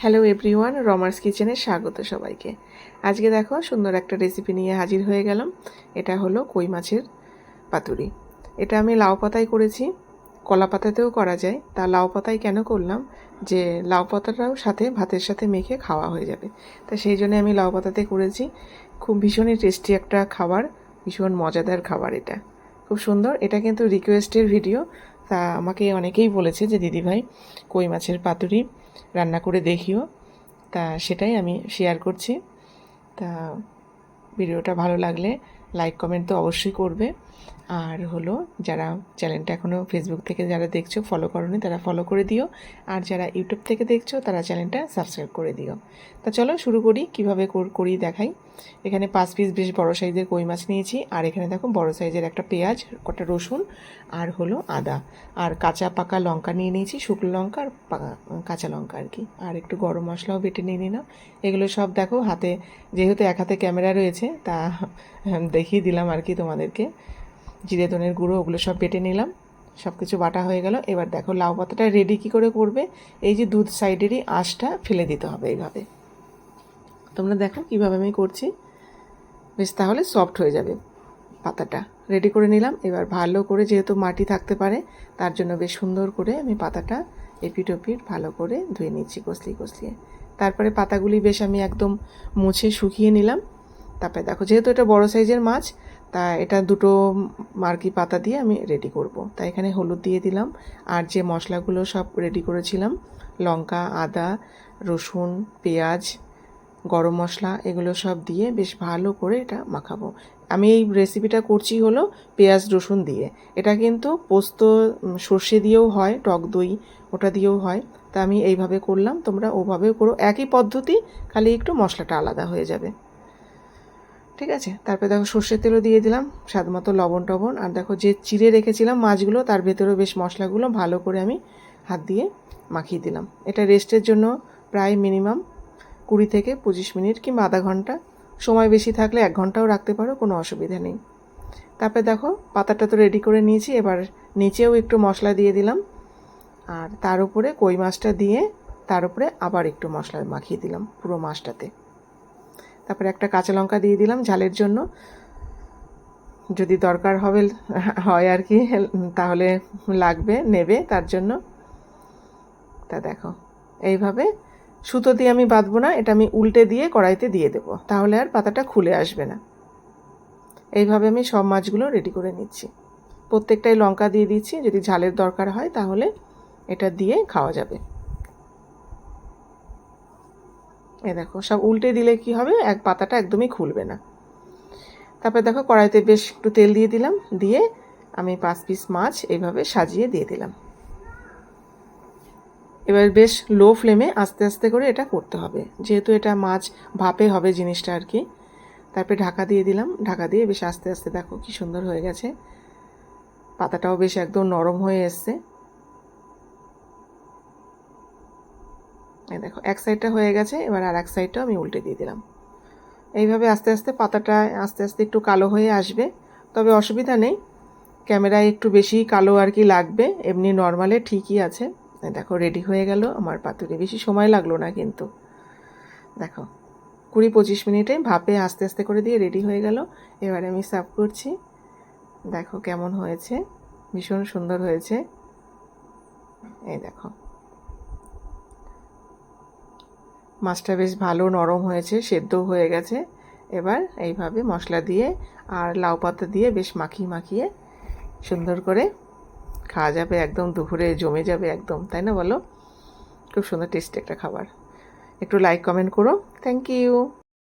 Hello everyone রমার্স কিচেনে স্বাগত সবাইকে। আজকে দেখো সুন্দর একটা রেসিপি নিয়ে হাজির হয়ে গেলাম। এটা হলো কই মাছের পাতুরি। এটা আমি লাউ পাতায় করেছি। কলা পাতাতেও করা যায়। তা লাউ পাতায় কেন করলাম? যে লাউ পাতাটাও সাথে ভাতের সাথে মেখে খাওয়া হয়ে যাবে। তা সেই জন্য আমি লাউ পাতাতে করেছি। খুব ভীষণই টেস্টি একটা খাবার। ভীষণ মজাদার খাবার এটা। খুব সুন্দর। এটা কিন্তু রিকোয়েস্টের ভিডিও তা আমাকে অনেকেই বলেছে যে, দিদিভাই, কই মাছের পাতুরি? রান্না করে দেখিও। তা সেটাই আমি শেয়ার করছি। তা ভিডিওটা ভালো লাগলে লাইক কমেন্ট তো অবশ্যই করবে। আর হলো যারা চ্যানেলটা এখনও ফেসবুক থেকে যারা দেখছ ফলো করনি তারা ফলো করে দিও। আর যারা ইউটিউব থেকে দেখছ, তারা চ্যানেলটা সাবস্ক্রাইব করে দিও। তা চলো শুরু করি, কীভাবে করি দেখাই। এখানে পাঁচ পিস বেশ বড় সাইজের কই মাছ নিয়েছি। আর এখানে দেখো বড় সাইজের একটা পেঁয়াজ, কটা রসুন, আর হলো আদা। আর কাঁচা পাকা লঙ্কা নিয়ে নিয়েছি, শুকনো লঙ্কা আর কাঁচা লঙ্কা আর কি। আর একটু গরম মশলাও বেটে নিয়ে নিলাম। এগুলো সব দেখো হাতে, যেহেতু এক হাতে ক্যামেরা রয়েছে, তা দেখিয়ে দিলাম আর কি তোমাদেরকে। জিরে ধনের গুঁড়ো, ওগুলো সব বেটে নিলাম। সব কিছু বাটা হয়ে গেল। এবার দেখো লাউ পাতাটা রেডি কী করে করবে? এই যে দুধ সাইডেরই আঁশটা ফেলে দিতে হবে এইভাবে। তোমরা দেখো কীভাবে আমি করছি। বেশ, তাহলে সফট হয়ে যাবে পাতাটা। রেডি করে নিলাম। এবার ভালো করে যেহেতু মাটি থাকতে পারে, তার জন্য বেশ সুন্দর করে আমি পাতাটা এপিট ওপিট ভালো করে ধুয়ে নিচ্ছি কষলিয়ে কষলিয়ে। তারপরে পাতাগুলি বেশ আমি একদম মুছে শুকিয়ে নিলাম। তারপরে দেখো, যেহেতু এটা বড় সাইজের মাছ তা এটা দুটো মার্কি পাতা দিয়ে আমি রেডি করব। তা এখানে হলুদ দিয়ে দিলাম। আর যে মশলাগুলো সব রেডি করেছিলাম, লঙ্কা, আদা, রসুন, পেঁয়াজ, গরম মশলা, এগুলো সব দিয়ে বেশ ভালো করে এটা মাখাবো। আমি এই রেসিপিটা করছি হলো পেঁয়াজ, রসুন দিয়ে। এটা কিন্তু পোস্ত সর্ষে দিয়েও হয়, টক দই ওটা দিয়েও হয়। তা আমি এইভাবে করলাম, তোমরা ওভাবেও করো। একই পদ্ধতি, খালি একটু মশলাটা আলাদা হয়ে যাবে। ঠিক আছে? তারপরে দেখো সর্ষের তেলও দিয়ে দিলাম, স্বাদ মতো লবণ টবণ। আর দেখো যে চিড়ে রেখেছিলাম মাছগুলো, তার ভেতরেও বেশ মশলাগুলো ভালো করে আমি হাত দিয়ে মাখিয়ে দিলাম। এটা রেস্টের জন্য প্রায় মিনিমাম কুড়ি থেকে পঁচিশ মিনিট কিংবা আধা ঘণ্টা। সময় বেশি থাকলে এক ঘন্টাও রাখতে পারো, কোনো অসুবিধা নেই। তারপরে দেখো পাতাটা তো রেডি করে নিয়েছি, এবার নিচেও একটু মশলা দিয়ে দিলাম। আর তার উপরে কই মাছটা দিয়ে তার উপরে আবার একটু মশলা মাখিয়ে দিলাম পুরো মাছটাতে। তারপরে একটা কাঁচা লঙ্কা দিয়ে দিলাম ঝালের জন্য। যদি দরকার হবে, হয় আর কি, তাহলে লাগবে, নেবে তার জন্য। তা দেখো, এইভাবে সুতো দিয়ে আমি বাঁধবো না, এটা আমি উল্টে দিয়ে কড়াইতে দিয়ে দেবো, তাহলে আর পাতাটা খুলে আসবে না। এইভাবে আমি সব মাছগুলো রেডি করে নিচ্ছি। প্রত্যেকটাই লঙ্কা দিয়ে দিচ্ছি, যদি ঝালের দরকার হয় তাহলে এটা দিয়ে খাওয়া যাবে। এ দেখো, সব উল্টে দিলে কি হবে? এক পাতাটা একদমই খুলবে না। তারপরে দেখো, কড়াইতে বেশ একটু তেল দিয়ে দিলাম, দিয়ে আমি পাঁচ পিস মাছ এইভাবে সাজিয়ে দিয়ে দিলাম। এবার বেশ লো ফ্লেমে আস্তে আস্তে করে এটা করতে হবে। যেহেতু এটা মাছ ভাপে হবে জিনিসটা আর কি, তারপরে ঢাকা দিয়ে দিলাম। ঢাকা দিয়ে বেশ আস্তে আস্তে দেখো কি সুন্দর হয়ে গেছে। পাতাটাও বেশ একদম নরম হয়ে এসছে। এই দেখো, এক সাইডটা হয়ে গেছে, এবার আর এক সাইডটাও আমি উল্টে দিয়ে দিলাম। এইভাবে আস্তে আস্তে পাতাটা আস্তে আস্তে একটু কালো হয়ে আসবে, তবে অসুবিধা নেই। ক্যামেরায় একটু বেশি কালো আর কি লাগবে, এমনি নর্মালে ঠিকই আছে। দেখো রেডি হয়ে গেল, আমার পাতুরি। বেশি সময় লাগল না কিন্তু। দেখো, কুড়ি পঁচিশ মিনিটে ভাপে আস্তে আস্তে করে দিয়ে রেডি হয়ে গেল। এবারে আমি সার্ভ করছি। দেখো কেমন হয়েছে, ভীষণ সুন্দর হয়েছে। এই দেখো। মাছটা বেশ ভালো নরম হয়েছে, সেদ্ধ হয়ে গেছে। এবার এইভাবে মশলা দিয়ে আর লাউ পাতা দিয়ে বেশ মাখিয়ে মাখিয়ে সুন্দর করে খাওয়া যাবে একদম, দুপুরে জমে যাবে একদম, তাই না বলো? খুব সুন্দর টেস্ট একটা খাবার। একটু লাইক কমেন্ট করো। Thank you